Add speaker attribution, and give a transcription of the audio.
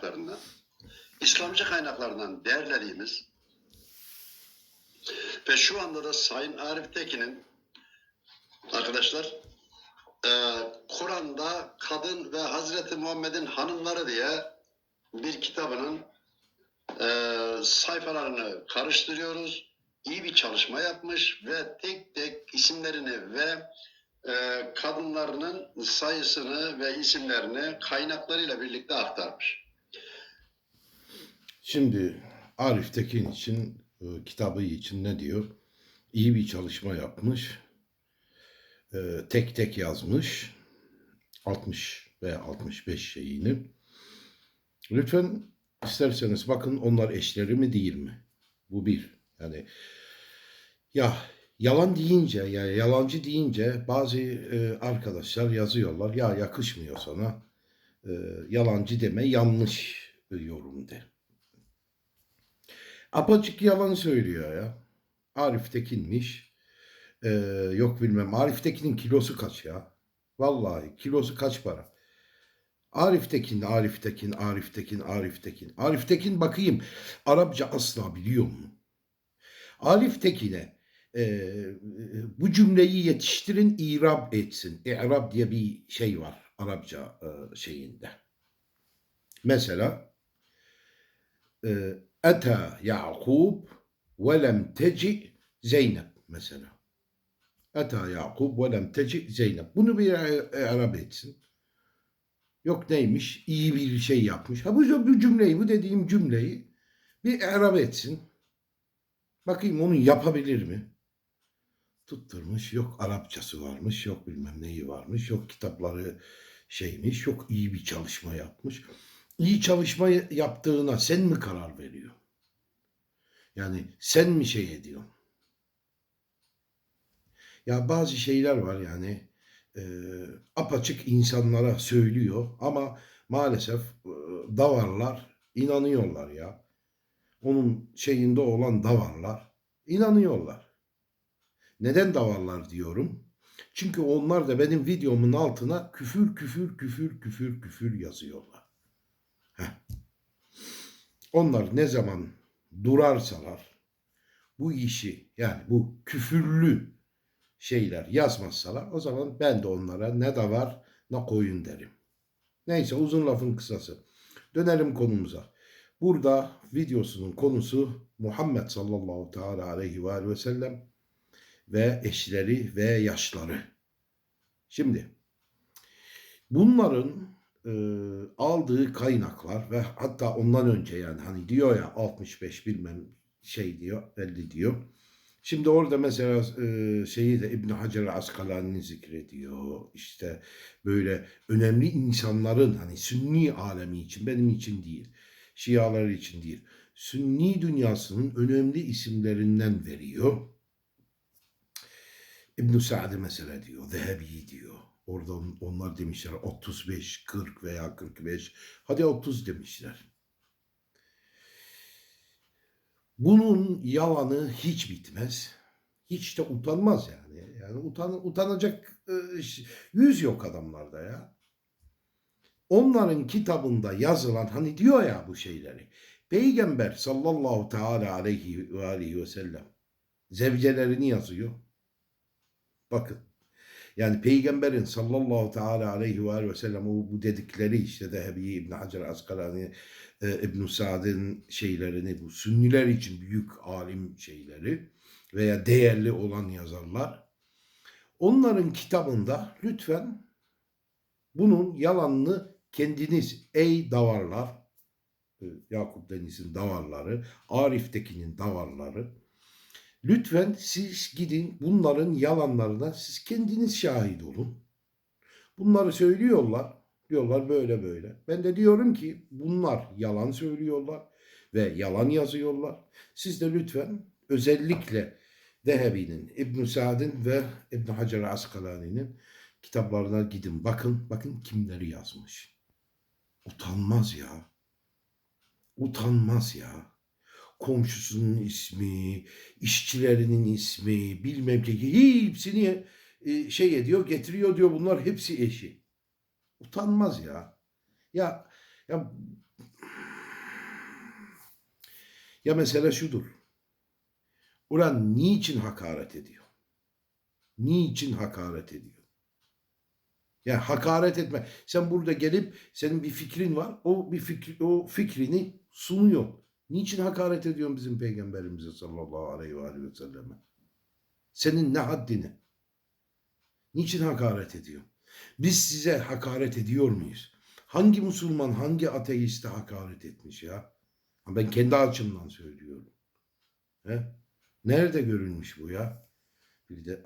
Speaker 1: kaynaklarından, İslamcı kaynaklarından derlediğimiz ve şu anda da Sayın Arif Tekin'in arkadaşlar e, Kur'an'da kadın ve Hazreti Muhammed'in hanımları diye bir kitabının e, sayfalarını karıştırıyoruz. İyi bir çalışma yapmış ve tek tek isimlerini ve e, kadınlarının sayısını ve isimlerini kaynaklarıyla birlikte aktarmış.
Speaker 2: Şimdi Arif Tekin için e, kitabı için ne diyor? İyi bir çalışma yapmış. E, tek tek yazmış. 60 veya 65 şeyini. Lütfen isterseniz bakın onlar eşleri mi değil mi? Bu bir. Yani ya yalan deyince ya yalancı deyince bazı e, arkadaşlar yazıyorlar ya yakışmıyor sana. E, yalancı deme yanlış yorum de. Apaçık yalan söylüyor ya. Arif Tekin'miş. Ee, yok bilmem. Arif Tekin'in kilosu kaç ya? Vallahi kilosu kaç para? Arif Tekin, Arif Tekin, Arif Tekin, Arif Tekin. Arif Tekin bakayım. Arapça asla biliyor mu? Arif Tekin'e e, bu cümleyi yetiştirin, irab etsin. İrab diye bir şey var Arapça e, şeyinde. Mesela e, Ata Yakub ve lem teci Zeynep mesela. Ata Yakub ve lem teci Zeynep. Bunu bir Arap etsin. Yok neymiş? İyi bir şey yapmış. Ha bu, bu cümleyi, bu dediğim cümleyi bir Arap etsin. Bakayım onu yapabilir mi? Tutturmuş. Yok Arapçası varmış. Yok bilmem neyi varmış. Yok kitapları şeymiş. Yok iyi bir çalışma yapmış iyi çalışma yaptığına sen mi karar veriyor? Yani sen mi şey ediyorsun? Ya bazı şeyler var yani e, apaçık insanlara söylüyor ama maalesef e, davarlar inanıyorlar ya. Onun şeyinde olan davarlar inanıyorlar. Neden davarlar diyorum? Çünkü onlar da benim videomun altına küfür küfür küfür küfür küfür yazıyorlar. Onlar ne zaman durarsalar bu işi yani bu küfürlü şeyler yazmazsalar o zaman ben de onlara ne da var ne koyun derim. Neyse uzun lafın kısası. Dönelim konumuza. Burada videosunun konusu Muhammed sallallahu teala aleyhi ve sellem ve eşleri ve yaşları. Şimdi bunların e, aldığı kaynaklar ve hatta ondan önce yani hani diyor ya 65 bilmem şey diyor 50 diyor. Şimdi orada mesela e, şeyi de İbn Hacer Askalani'ni zikrediyor. İşte böyle önemli insanların hani Sünni alemi için benim için değil. Şialar için değil. Sünni dünyasının önemli isimlerinden veriyor. İbn Sa'd mesela diyor, Zehebi diyor. Orada onlar demişler 35, 40 veya 45. Hadi 30 demişler. Bunun yalanı hiç bitmez. Hiç de utanmaz yani. Yani utan, utanacak e, yüz yok adamlarda ya. Onların kitabında yazılan hani diyor ya bu şeyleri. Peygamber sallallahu teala aleyhi ve aleyhi ve sellem zevcelerini yazıyor. Bakın yani peygamberin sallallahu teala aleyhi ve, ve sellem bu dedikleri işte Dehebi İbn Hacer Askalani e, İbn Sa'd'ın şeylerini bu sünniler için büyük alim şeyleri veya değerli olan yazarlar onların kitabında lütfen bunun yalanını kendiniz ey davarlar e, Yakup Deniz'in davarları Arif Tekin'in davarları Lütfen siz gidin bunların yalanlarına siz kendiniz şahit olun. Bunları söylüyorlar. Diyorlar böyle böyle. Ben de diyorum ki bunlar yalan söylüyorlar ve yalan yazıyorlar. Siz de lütfen özellikle Dehebi'nin, İbn Sa'd'in ve İbn Hacer Askalani'nin kitaplarına gidin. Bakın, bakın kimleri yazmış. Utanmaz ya. Utanmaz ya komşusunun ismi, işçilerinin ismi, bilmem ki hepsini e, şey ediyor, getiriyor diyor bunlar hepsi eşi. Utanmaz ya. Ya ya Ya mesele şudur. Ulan niçin hakaret ediyor? Niçin hakaret ediyor? Yani hakaret etme. Sen burada gelip senin bir fikrin var. O bir fikri, o fikrini sunuyor. Niçin hakaret ediyorsun bizim peygamberimize sallallahu aleyhi ve aleyhi ve selleme? Senin ne haddini? Niçin hakaret ediyor? Biz size hakaret ediyor muyuz? Hangi Müslüman, hangi ateiste hakaret etmiş ya? Ben kendi açımdan söylüyorum. He? Nerede görülmüş bu ya? Bir de